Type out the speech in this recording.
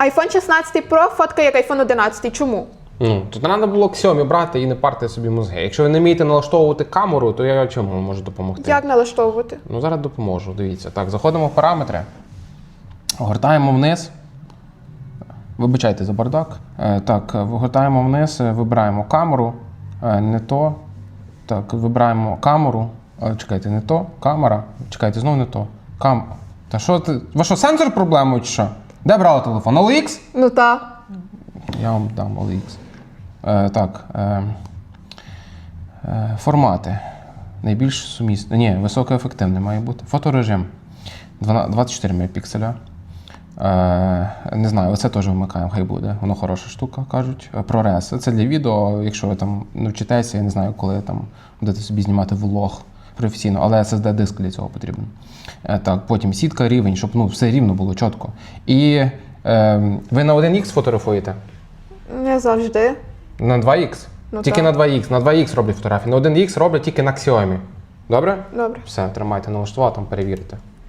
iPhone 16 Pro фоткає як iPhone 11. Чому? Ну, то треба було Xiaomi брати і не парти собі мозги. Якщо ви не вмієте налаштовувати камеру, то я чому можу допомогти? Як налаштовувати? Ну, зараз допоможу. Дивіться. Так, заходимо в параметри, гортаємо вниз. Вибачайте за бардак. Е, так, гортаємо вниз, е, вибираємо камеру. Е, не то. Так, вибираємо камеру. Чекайте, не то. Камера. Чекайте, знову не то. Кам. Та що ти? Ви що, сенсор проблемою чи що? Де брали телефон? OLX? Ну та. Я вам дам OLX. Е, так. Е, е, формати. Найбільш сумісне. Ні, високоефективне має бути. Фоторежим. 24 мегапікселя. Е, не знаю, оце теж вмикаємо, хай буде. Воно хороша штука, кажуть. Е, ProRes. Це для відео, якщо ви там навчитеся, я не знаю, коли там будете собі знімати влог професійно, але SSD диск для цього потрібен. Е, так, потім сітка, рівень, щоб ну, все рівно було чітко. І е, ви на 1Х фотографуєте? Не завжди. На 2х? Ну, тільки так. на 2х. На 2х роблять фотографії. На 1х роблять тільки на Xiaomi. Добре? Добре. Все, тримайте, налаштувати, там перевірте.